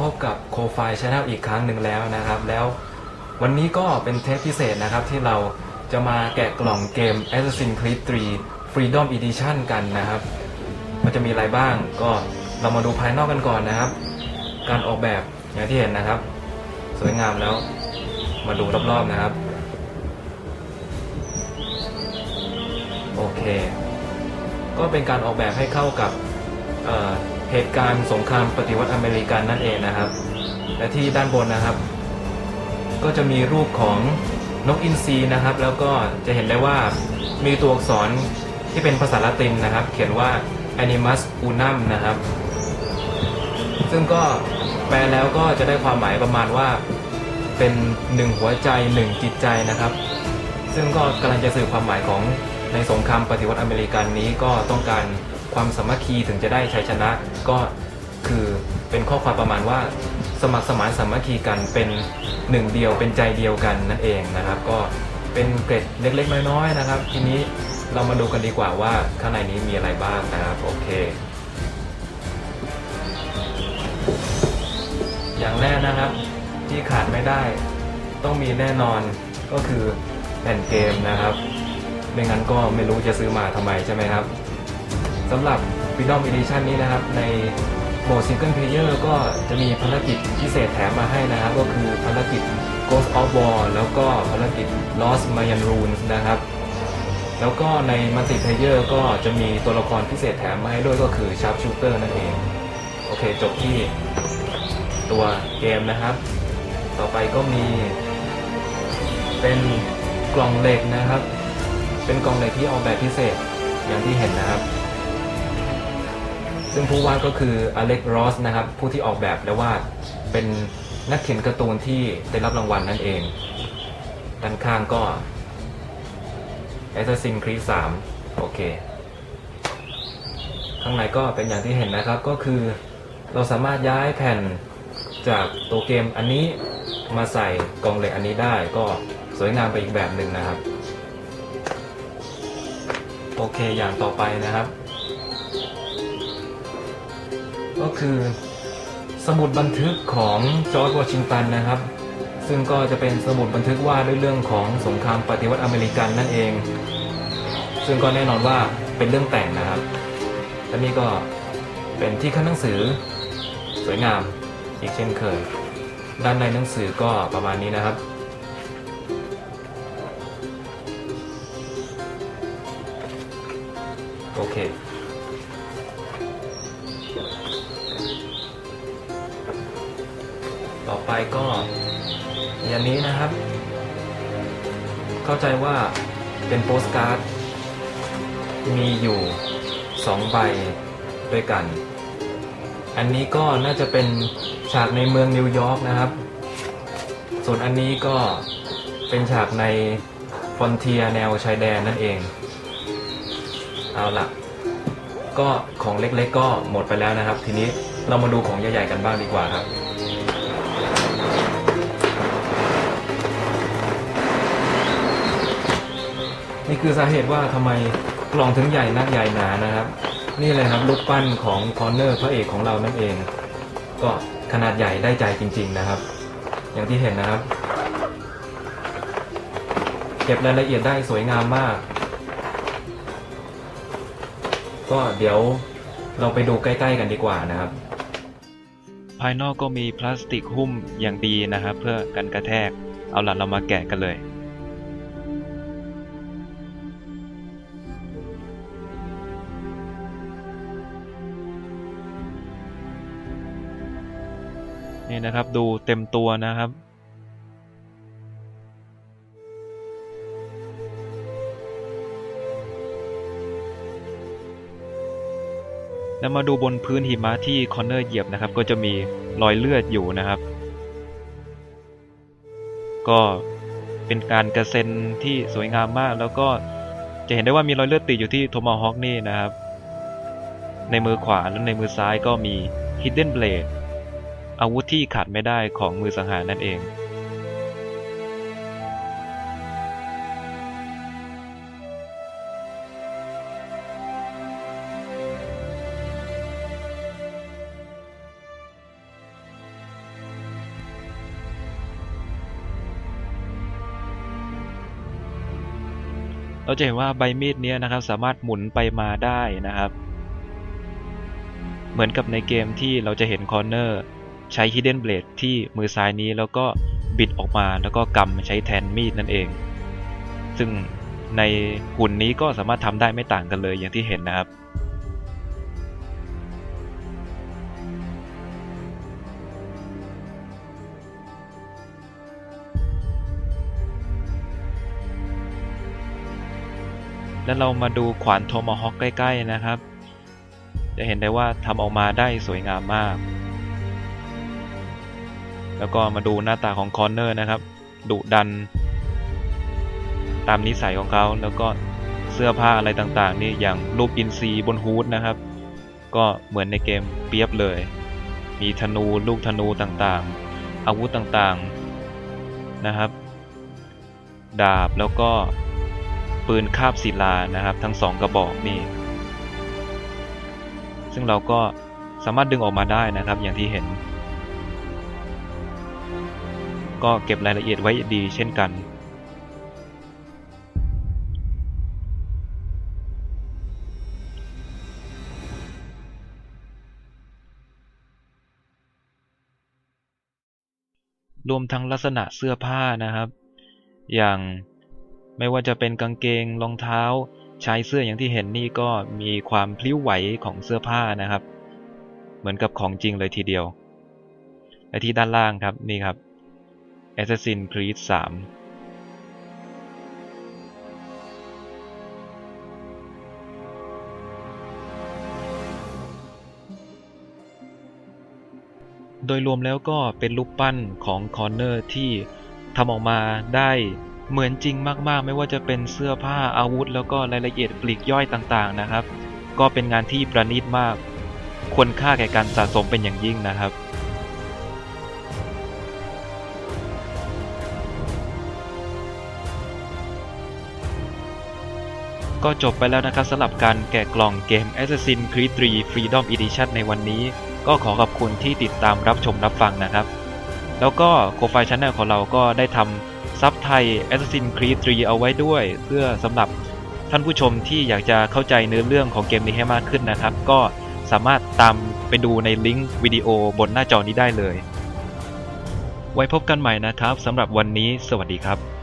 พบกับโคไฟช n แนลอีกครั้งหนึ่งแล้วนะครับ แล้ววันนี้ก็เป็นเทปพิเศษนะครับที่เราจะมาแกะกล่องเกม Assassin's Creed 3 Freedom Edition กันนะครับ มันจะมีอะไรบ้างก็เรามาดูภายนอกกันก่อนนะครับ การออกแบบอย่างที่เห็นนะครับ สวยงามแล้วมาดูรอบๆนะครับ โอเค ก็เป็นการออกแบบให้เข้ากับเอ่อ เหตุการณ์สงครามปฏิวัติอเมริกันนั่นเองนะครับ และที่ด้านบนนะครับ ก็จะมีรูปของนกอินทรีนะครับ แล้วก็จะเห็นได้ว่ามีตัวอักษรที่เป็นภาษาละตินนะครับ เขียนว่า animus unum นะครับ ซึ่งก็แปลแล้วก็จะได้ความหมายประมาณว่าเป็นหนึ่งหัวใจหนึ่งจิตใจนะครับ ซึ่งก็กำลังจะสื่อความหมายของในสงครามปฏิวัติอเมริกันนี้ก็ต้องการ ความสามัคคีถึงจะได้ชัยชนะ ก็คือเป็นข้อความประมาณว่า สมัครสมานสามัคคีกันเป็นหนึ่งเดียวเป็นใจเดียวกันนั่นเองนะครับ ก็เป็นเกร็ดเล็กๆน้อยๆนะครับ ทีนี้เรามาดูกันดีกว่าว่าข้างในนี้มีอะไรบ้างนะครับโอเค อย่างแรกนะครับที่ขาดไม่ได้ ต้องมีแน่นอนก็คือแผ่นเกมนะครับ ไม่งั้นก็ไม่รู้จะซื้อมาทำไมใช่ไหมครับ สำหรับ Freedom Edition นี้นะครับ ในโหมด Single Player ก็จะมีภารกิจพิเศษแถมมาให้นะครับ ก็คือภารกิจ Ghost of War แล้วก็ภารกิจ Lost Mayan Runes นะครับ แล้วก็ใน Multiplayer ก็จะมีตัวละครพิเศษแถมมาให้ด้วยก็คือ Sharpshooter นั่นเอง โอเค จบที่ตัวเกมนะครับ ต่อไปก็มี เป็นกล่องเหล็กนะครับ เป็นกล่องเหล็กที่ออกแบบพิเศษอย่างที่เห็นนะครับ ซึ่งผู้วาดก็คืออเล็กรอสนะครับ ผู้ที่ออกแบบและวาดเป็นนักเขียนการ์ตูนที่ได้รับรางวัลนั่นเอง ด้านข้างก็ Assassin's Creed 3 โอเค ข้างในก็เป็นอย่างที่เห็นนะครับก็คือเราสามารถย้ายแผ่นจากตัวเกมอันนี้มาใส่กล่องเหล็กอันนี้ได้ก็สวยงามไปอีกแบบหนึ่งนะครับ โอเคอย่างต่อไปนะครับ ก็คือ สมุดบันทึกของจอร์จวอชิงตันนะครับ ซึ่งก็จะเป็นสมุดบันทึกว่าด้วยเรื่องของสงครามปฏิวัติอเมริกันนั่นเอง ซึ่งก็แน่นอนว่าเป็นเรื่องแต่งนะครับ และนี่ก็เป็นที่ขั้นหนังสือสวยงามอีกเช่นเคย ด้านในหนังสือก็ประมาณนี้นะครับโอเค ต่อไปก็อย่างนี้นะครับ เข้าใจว่าเป็นโปสการ์ด มีอยู่สองใบด้วยกัน อันนี้ก็น่าจะเป็นฉากในเมืองนิวยอร์กนะครับ ส่วนอันนี้ก็เป็นฉากในฟอนเทียแนวชายแดนนั่นเอง เอาล่ะก็ของเล็กๆก็หมดไปแล้วนะครับ ทีนี้เรามาดูของใหญ่ๆกันบ้างดีกว่าครับ นี่คือสาเหตุว่าทำไมกล่องถึงใหญ่นักใหญ่หนานะครับ นี่เลยครับรูปปั้นของคอนเนอร์พระเอกของเรานั่นเอง ก็ขนาดใหญ่ได้ใจจริง ๆนะครับ อย่างที่เห็นนะครับ เก็บรายละเอียดได้สวยงามมาก ก็เดี๋ยวเราไปดูใกล้ ๆ กันดีกว่านะครับ ภายนอกก็มีพลาสติกหุ้มอย่างดีนะครับ เพื่อกันกระแทก เอาล่ะเรามาแกะกันเลย นี่นะครับ ดูเต็มตัวนะครับแล้วมาดูบนพื้นหิมะที่คอนเนอร์เหยียบนะครับ ก็จะมีรอยเลือดอยู่นะครับ ก็เป็นการกระเซ็นที่สวยงามมาก แล้วก็จะเห็นได้ว่ามีรอยเลือดติดอยู่ที่โทมาฮอ k นี่นะครับ ในมือขวาและในมือซ้ายก็มี Hidden Blade อาวุธที่ขาดไม่ได้ของมือสังหารนั่นเองเราจะเห็นว่าใบมีดนี้นะครับสามารถหมุนไปมาได้นะครับ เหมือนกับในเกมที่เราจะเห็นคอร์เนอร์ ใช้ Hidden Blade ที่มือซ้ายนี้แล้วก็บิดออกมาแล้วก็กำใช้แทนมีดนั่นเอง ซึ่งในหุ่นนี้ก็สามารถทำได้ไม่ต่างกันเลยอย่างที่เห็นนะครับแล้วเรามาดูขวานโทมาฮอคใกล้ ๆ นะครับ จะเห็นได้ว่าทำออกมาได้สวยงามมาก แล้วก็มาดูหน้าตาของคอนเนอร์นะครับดุดัน ตามนิสัยของเขาแล้วก็เสื้อผ้าอะไรต่างๆ นี่อย่างรูปอินซีบนฮูดนะครับ ก็เหมือนในเกมเปียบเลย มีธนูลูกธนูต่างๆ อาวุธต่างๆนะครับ ดาบแล้วก็ปืนคาบศิลานะครับ ทั้งสองกระบอกนี่ซึ่งเราก็สามารถดึงออกมาได้นะครับอย่างที่เห็น ก็เก็บรายละเอียดไว้ดีเช่นกันรวมทั้งลักษณะเสื้อผ้านะครับ อย่างไม่ว่าจะเป็นกางเกงรองเท้าชายเสื้ออย่างที่เห็นนี่ก็มีความพลิ้วไหวของเสื้อผ้านะครับ เหมือนกับของจริงเลยทีเดียวและที่ด้านล่างครับนี่ครับ Assassin's Creed 3โดยรวมแล้วก็เป็นรูปปั้นของคอนเนอร์ที่ทำออกมาได้เหมือนจริงมากๆ ไม่ว่าจะเป็นเสื้อผ้าอาวุธ แล้วก็รายละเอียดปลีกย่อยต่างๆนะครับ ก็เป็นงานที่ประณีตมาก ควรค่าแก่การสะสมเป็นอย่างยิ่งนะครับ ก็จบไปแล้วนะครับสำหรับการแกะกล่องเกม Assassin's Creed 3 Freedom Edition ในวันนี้ ก็ขอขอบคุณที่ติดตามรับชมรับฟังนะครับ แล้วก็โคไฟช Channel ของเราก็ได้ทำซับไทย Assassin's Creed 3 เอาไว้ด้วย เพื่อสำหรับท่านผู้ชมที่อยากจะเข้าใจเนื้อเรื่องของเกมนี้ให้มากขึ้นนะครับ ก็สามารถตามไปดูในลิงก์วิดีโอบนหน้าจอนี้ได้เลย ไว้พบกันใหม่นะครับสำหรับวันนี้ สวัสดีครับ